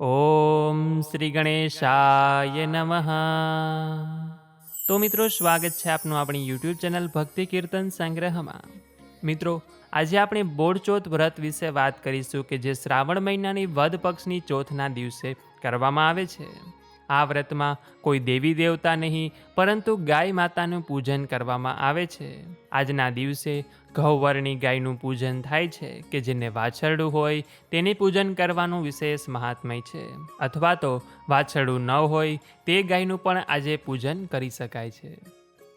ઓમ શ્રી ગણેશાય નમઃ. તો મિત્રો, સ્વાગત છે આપનું આપણી યુટ્યુબ ચેનલ ભક્તિ કીર્તન સંગ્રહમાં. મિત્રો, આજે આપણે બોડચોથ વ્રત વિશે વાત કરીશું કે જે શ્રાવણ મહિનાની વદ પક્ષની ચોથના દિવસે કરવામાં આવે છે. આ વ્રતમાં કોઈ દેવી દેવતા નહીં, પરંતુ ગાય માતાનું પૂજન કરવામાં આવે છે. આજના દિવસે ઘઉંવર્ણી ગાયનું પૂજન થાય છે કે જેને વાછરડું હોય તેની પૂજન કરવાનું વિશેષ મહાત્મય છે. અથવા તો વાછરડું ન હોય તે ગાયનું પણ આજે પૂજન કરી શકાય છે.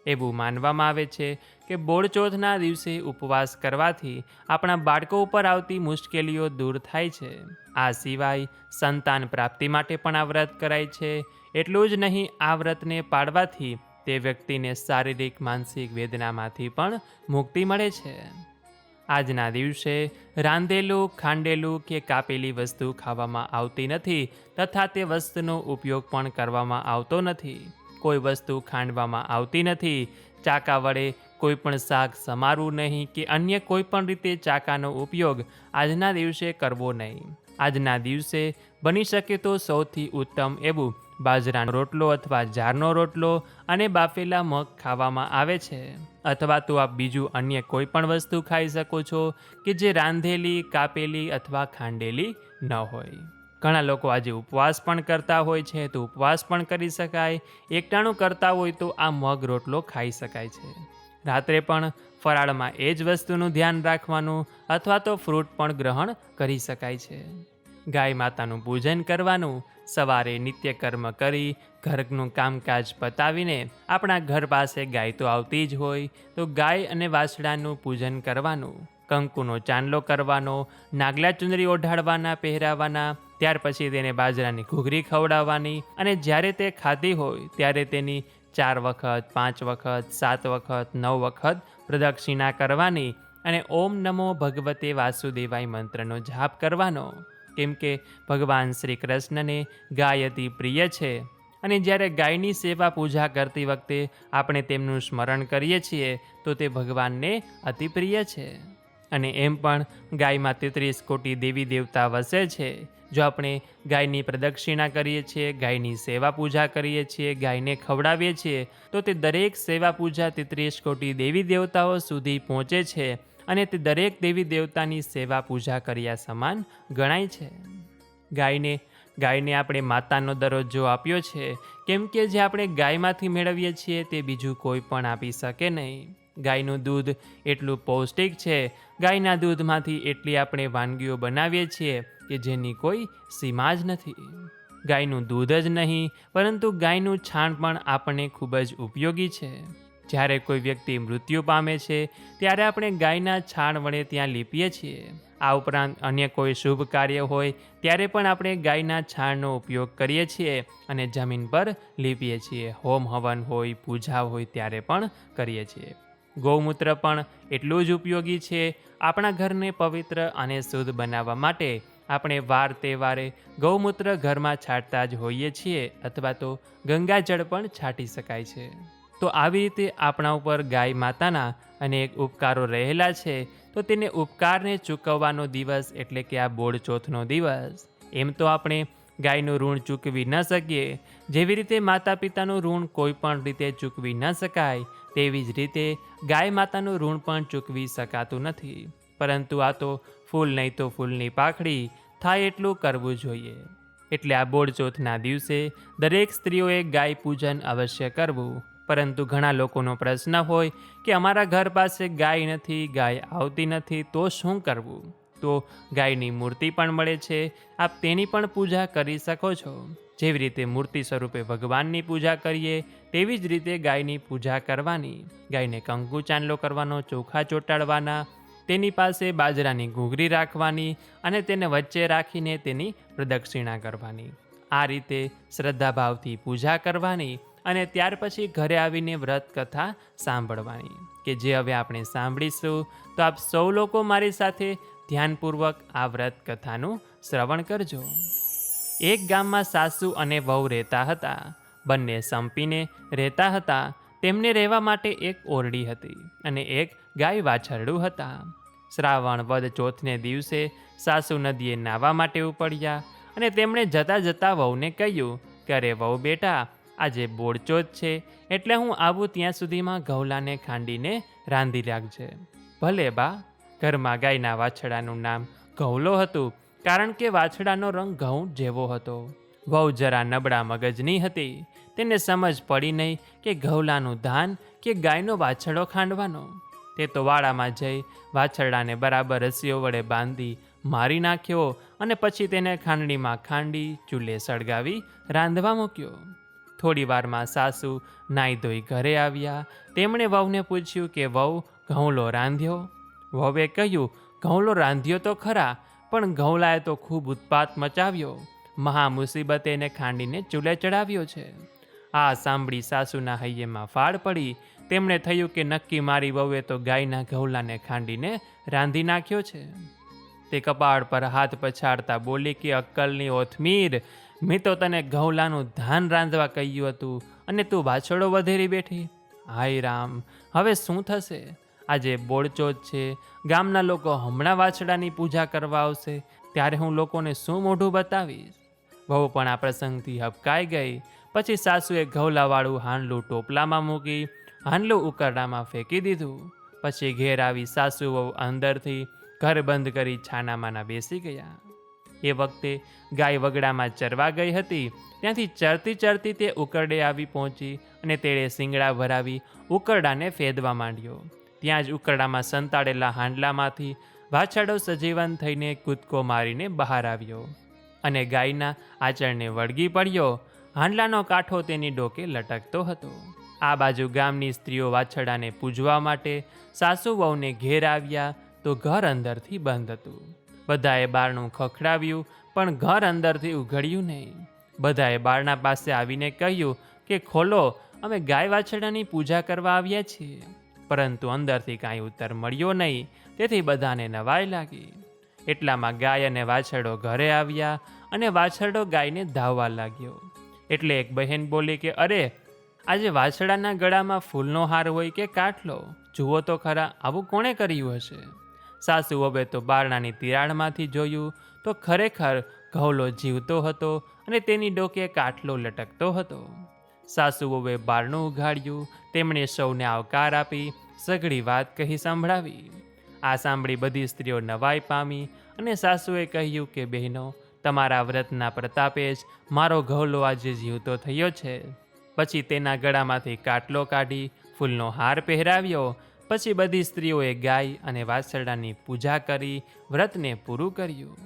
એવું માનવામાં આવે છે કે બોળચોથના દિવસે ઉપવાસ કરવાથી આપણા બાળકો ઉપર આવતી મુશ્કેલીઓ દૂર થાય છે. આ સિવાય સંતાન પ્રાપ્તિ માટે પણ આ વ્રત કરાય છે. એટલું જ નહીં, આ વ્રતને પાળવાથી તે વ્યક્તિને શારીરિક, માનસિક વેદનામાંથી પણ મુક્તિ મળે છે. આજના દિવસે રાંધેલું, ખાંડેલું કે કાપેલી વસ્તુ ખાવામાં આવતી નથી તથા તે વસ્તુનો ઉપયોગ પણ કરવામાં આવતો નથી. કોઈ વસ્તુ ખાંડવામાં આવતી નથી. ચાકા વડે કોઈ પણ શાક સમારવું નહીં કે અન્ય કોઈ પણ રીતે ચાકાનો ઉપયોગ આજના દિવસે કરવો નહીં. આજના દિવસે બની શકે તો સૌથી ઉત્તમ એવું બાજરાનો રોટલો અથવા જારનો રોટલો અને બાફેલા મગ ખાવામાં આવે છે. અથવા તો આપ બીજું અન્ય કોઈ પણ વસ્તુ ખાઈ શકો છો કે જે રાંધેલી, કાપેલી અથવા ખાંડેલી ન હોય. ઘણા લોકો આજે ઉપવાસ પણ કરતા હોય છે તો ઉપવાસ પણ કરી શકાય. એકટાણું કરતા હોય તો આ મગ રોટલો ખાઈ શકાય છે. રાત્રે પણ ફરાળમાં એ જ વસ્તુનું ધ્યાન રાખવાનું અથવા તો ફ્રૂટ પણ ગ્રહણ કરી શકાય છે. ગાય માતાનું પૂજન કરવાનું, સવારે નિત્યકર્મ કરી, ઘરનું કામકાજ પતાવીને આપણા ઘર પાસે ગાય તો આવતી જ હોય, તો ગાય અને વાછડાનું પૂજન કરવાનું, કંકુનો ચાંદલો કરવાનો, નાગલા ચુંદરી ઓઢાડવાના, પહેરાવાના, ત્યાર પછી તેને બાજરાની ઘૂઘરી ખવડાવવાની અને જ્યારે તે ખાધી હોય, ત્યારે તેની ચાર વખત, પાંચ વખત, સાત વખત, નવ વખત પ્રદક્ષિણા કરવાની અને ઓમ નમો ભગવતે વાસુદેવાય મંત્રનો જાપ કરવાનો. કેમ કે ભગવાન શ્રી કૃષ્ણને ગાય અતિ પ્રિય છે. અને જ્યારે ગાયની સેવા પૂજા કરતી વખતે આપણે તેમનું સ્મરણ કરીએ છીએ, તો તે ભગવાનને અતિ પ્રિય છે. અને એમ પણ ગાયમાં તેત્રીસ કોટી દેવી દેવતા વસે છે. જો આપણે ગાયની પ્રદક્ષિણા કરીએ છીએ, ગાયની સેવા પૂજા કરીએ છીએ, ગાયને ખવડાવીએ છીએ, તો તે દરેક સેવા પૂજા તેત્રીસ કોટી દેવી દેવતાઓ સુધી પહોંચે છે. અને તે દરેક દેવી દેવતાની સેવા પૂજા કર્યા સમાન ગણાય છે. ગાયને ગાયને આપણે માતાનો દરજ્જો આપ્યો છે. કેમ કે જે આપણે ગાયમાંથી મેળવીએ છીએ તે બીજું કોઈ પણ આપી શકે નહીં. ગાયનું દૂધ એટલું પૌષ્ટિક છે. ગાયના દૂધમાંથી એટલી આપણે વાનગીઓ બનાવીએ છીએ કે જેની કોઈ સીમા જ નથી. ગાયનું દૂધ જ નહીં, પરંતુ ગાયનું છાણ પણ આપણને ખૂબ જ ઉપયોગી છે. જ્યારે કોઈ વ્યક્તિ મૃત્યુ પામે છે, ત્યારે આપણે ગાયના છાણ વડે ત્યાં લીપીએ છીએ. આ ઉપરાંત અન્ય કોઈ શુભ કાર્ય હોય, ત્યારે પણ આપણે ગાયના છાણનો ઉપયોગ કરીએ છીએ અને જમીન પર લીપીએ છીએ. હોમ હવન હોય, પૂજા હોય, ત્યારે પણ કરીએ છીએ. ગૌમૂત્ર પણ એટલું જ ઉપયોગી છે, આપણા ઘરને પવિત્ર અને શુદ્ધ બનાવવા માટે આપણે વાર તહેવારે ગૌમૂત્ર ઘરમાં છાંટતા જ હોઈએ છીએ, અથવા તો ગંગાજળ પણ છાંટી શકાય છે. તો આવી રીતે આપણા ઉપર ગાય માતાના અનેક ઉપકારો રહેલા છે, તો તેને ઉપકારને ચૂકવવાનો દિવસ એટલે કે આ બોળ ચોથનો દિવસ. એમ તો આપણે ગાયનું ઋણ ચૂકવી ન શકીએ. જેવી રીતે માતા પિતાનું ઋણ કોઈ પણ રીતે ચૂકવી ન શકાય, તેવી જ રીતે ગાય માતાનું ઋણ પણ ચૂકવી શકાતું નથી. પરંતુ આ તો ફૂલ નહીં તો ફૂલની પાખડી થાય એટલું કરવું જોઈએ. એટલે આ બોડ ચોથના દિવસે દરેક સ્ત્રીઓએ ગાય પૂજન અવશ્ય કરવું. પરંતુ ઘણા લોકોનો પ્રશ્ન હોય કે અમારા ઘર પાસે ગાય નથી, ગાય આવતી નથી, તો શું કરવું? તો ગાયની મૂર્તિ પણ મળે છે. આપ તેની પણ પૂજા કરી શકો છો. જેવી રીતે મૂર્તિ સ્વરૂપે ભગવાનની પૂજા કરીએ, તેવી જ રીતે ગાયની પૂજા કરવાની. ગાયને કંકુ ચાંદલો કરવાનો, ચોખા ચોંટાડવાના, તેની પાસે બાજરાની ઘૂઘરી રાખવાની અને તેને વચ્ચે રાખીને તેની પ્રદક્ષિણા કરવાની. આ રીતે શ્રદ્ધાભાવથી પૂજા કરવાની અને ત્યાર પછી ઘરે આવીને વ્રત કથા સાંભળવાની, કે જે હવે આપણે સાંભળીશું. તો આપ સૌ લોકો મારી સાથે ધ્યાનપૂર્વક આ વ્રત કથાનું શ્રવણ કરજો. એક ગામમાં સાસુ અને વહુ રહેતા હતા. બંને સંપીને રહેતા હતા. તેમને રહેવા માટે એક ઓરડી હતી અને એક ગાય વાછરડું હતા. શ્રાવણ વદ ચોથને દિવસે સાસુ નદીએ નાહવા માટે ઉપડ્યા અને તેમણે જતાં જતાં વહુને કહ્યું, કે અરે વહુ બેટા આજે બોળચોથ છે, એટલે હું આવું ત્યાં સુધીમાં ઘઉલાને ખાંડીને રાંધી રાખજે. ભલે બા, ઘરમાં ગાયના વાછડાનું નામ ઘઉલો હતું, કારણ કે વાછડાનો રંગ ઘઉં જેવો હતો. વહુ જરા નબળા મગજની હતી, તેને સમજ પડી નહીં કે ઘઉલાનું ધાન કે ગાયનો વાછડો ખાંડવાનો. તે તો વાડામાં જઈ વાછરડાને બરાબર રસીઓ વડે બાંધી મારી નાખ્યો અને પછી તેને ખાંડણીમાં ખાંડી, ચૂલે સળગાવી રાંધવા મૂક્યો. થોડી વારમાં સાસુ નાઈ ધોઈ ઘરે આવ્યા. તેમણે વહુને પૂછ્યું કે, વહુ, ઘઉંલો રાંધ્યો? વહુએ કહ્યું, ઘઉંલો રાંધ્યો તો ખરા, પણ ઘઉંલાએ તો ખૂબ ઉત્પાત મચાવ્યો. મહા મુસીબતે એને ખાંડીને ચૂલે ચડાવ્યો છે. આ સાંભળી સાસુના હૈયેમાં ફાળ પડી. તેમણે થયું કે, નક્કી મારી વહુએ તો ગાયના ઘઉલાને ખાંડીને રાંધી નાખ્યો છે. તે કપાળ પર હાથ પછાડતા બોલી કે, અક્કલની ઓથમીર મેં તો તને ઘઉલાનું ધાન રાંધવા કહ્યું હતું અને તું વાછડો વધેરી બેઠી. હાય રામ, હવે શું થશે? આજે બોળચોથ છે, ગામના લોકો હમણાં વાછડાની પૂજા કરવા આવશે, ત્યારે હું લોકોને શું મોઢું બતાવીશ? વહુ પણ આ પ્રસંગથી હબકાઈ ગઈ, પછી સાસુએ ઘઉલાવાળું હાંડલું ટોપલામાં મૂકી, હાંડલું ઉકરડામાં ફેંકી દીધું. પછી ઘેર આવી સાસુ વહુ અંદરથી ઘર બંધ કરી છાનામાના બેસી ગયા. એ વખતે ગાય વગડામાં ચરવા ગઈ હતી. ત્યાંથી ચરતી ચરતી તે ઉકરડે આવી પહોંચી અને તેણે શિંગડા ભરાવી ઉકરડાને ફેદવા માંડ્યો. ત્યાં જ ઉકરડામાં સંતાડેલા હાંડલામાંથી વાછાડો સજીવન થઈને કૂદકો મારીને બહાર આવ્યો અને ગાયના આચરણને વળગી પડ્યો. હાંડલાનો કાંઠો તેની ડોકે લટકતો હતો. આ બાજુ ગામની સ્ત્રીઓ વાછડાને પૂજવા માટે સાસુ વહુને ઘેર આવ્યા તો ઘર અંદરથી બંધ હતું. બધાએ બારણું ખખડાવ્યું, પણ ઘર અંદરથી ઉઘડ્યું નહીં. બધાએ બારણા પાસે આવીને કહ્યું કે, ખોલો, અમે ગાય વાછરડાની પૂજા કરવા આવ્યા છીએ. પરંતુ અંદરથી કાંઈ ઉત્તર મળ્યો નહીં, તેથી બધાને નવાઈ લાગી. એટલામાં ગાય અને વાછરડો ઘરે આવ્યા અને વાછરડો ગાયને ધાવવા લાગ્યો. એટલે એક બહેન બોલી કે, અરે, આજે વાછડાના ગળામાં ફૂલનો હાર હોય કે કાટલો? જુઓ તો ખરા, આવું કોણે કર્યું હશે? સાસુ હવે તો બારણાની તિરાડમાંથી જોયું તો ખરેખર ઘઉલો જીવતો હતો અને તેની ડોકે કાટલો લટકતો હતો. સાસુ વહુએ બારણું ઉઘાડ્યું, તેમણે સૌને આવકાર આપી, સઘળી વાત કહી સંભળાવી. આ સાંભળી બધી સ્ત્રીઓ નવાઈ પામી અને સાસુએ કહ્યું કે, બહેનો, તમારા વ્રતના પ્રતાપે જ મારો ઘઉલો આજે જીવતો થયો છે. પછી તેના ગળામાંથી કાટલો કાઢી ફૂલનો હાર પહેરાવ્યો પછી બધી સ્ત્રીઓએ ગાય અને વાછરડાની પૂજા કરી, વ્રતને પૂરું કર્યું.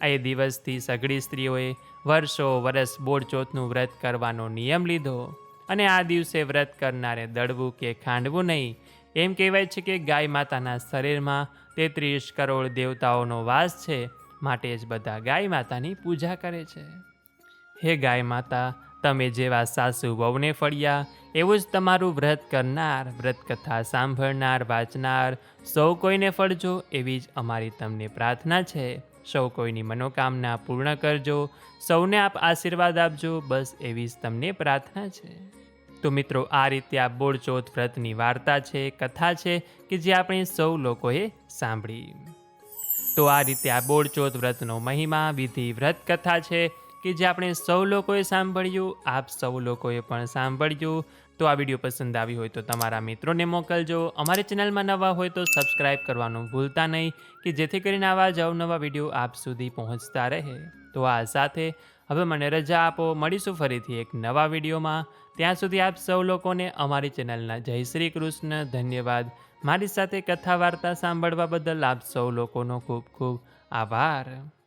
એ દિવસથી સઘળી સ્ત્રીઓએ વર્ષો વર્ષ બોળચોથનું વ્રત કરવાનો નિયમ લીધો અને આ દિવસે વ્રત કરનારે દળવું કે ખાંડવું નહીં. એમ કહેવાય છે કે ગાય માતાના શરીરમાં તેત્રીસ કરોડ દેવતાઓનો વાસ છે, માટે જ બધા ગાય માતાની પૂજા કરે છે. હે ગાય માતા તમે જેવા સાસુ વહુને ફળ્યા, એવું જ તમારું વ્રત કરનાર, વ્રત કથા સાંભળનાર, વાંચનાર, સૌ કોઈને ફળજો, એવી જ અમારી તમને પ્રાર્થના છે. સૌ કોઈની મનોકામના પૂર્ણ કરજો, સૌને આપ આશીર્વાદ આપજો, બસ એવી જ તમને પ્રાર્થના છે. તો મિત્રો, આ રીતે આ બોળચોથ વ્રતની વાર્તા છે, કથા છે, કે જે આપણે સૌ લોકોએ સાંભળી. તો આ રીતે આ બોળચોથ વ્રતનો મહિમા, વિધિ, વ્રત કથા છે કે જે આપણે સૌ લોકોએ સાંભળ્યું, આપ સૌ લોકોએ પણ સાંભળ્યું. તો આ વીડિયો પસંદ આવી હોય તો તમારા મિત્રોને મોકલજો. અમારી ચેનલમાં નવા હોય તો સબસ્ક્રાઈબ કરવાનું ભૂલતા નહીં, કે જેથી કરીને આવા જ અવનવા વીડિયો આપ સુધી પહોંચતા રહે. તો આ સાથે હવે મને રજા આપો. મળીશું ફરીથી એક નવા વિડીયોમાં. ત્યાં સુધી આપ સૌ લોકોને અમારી ચેનલના જય શ્રી કૃષ્ણ. ધન્યવાદ. મારી સાથે કથા વાર્તા સાંભળવા બદલ આપ સૌ લોકોનો ખૂબ ખૂબ આભાર.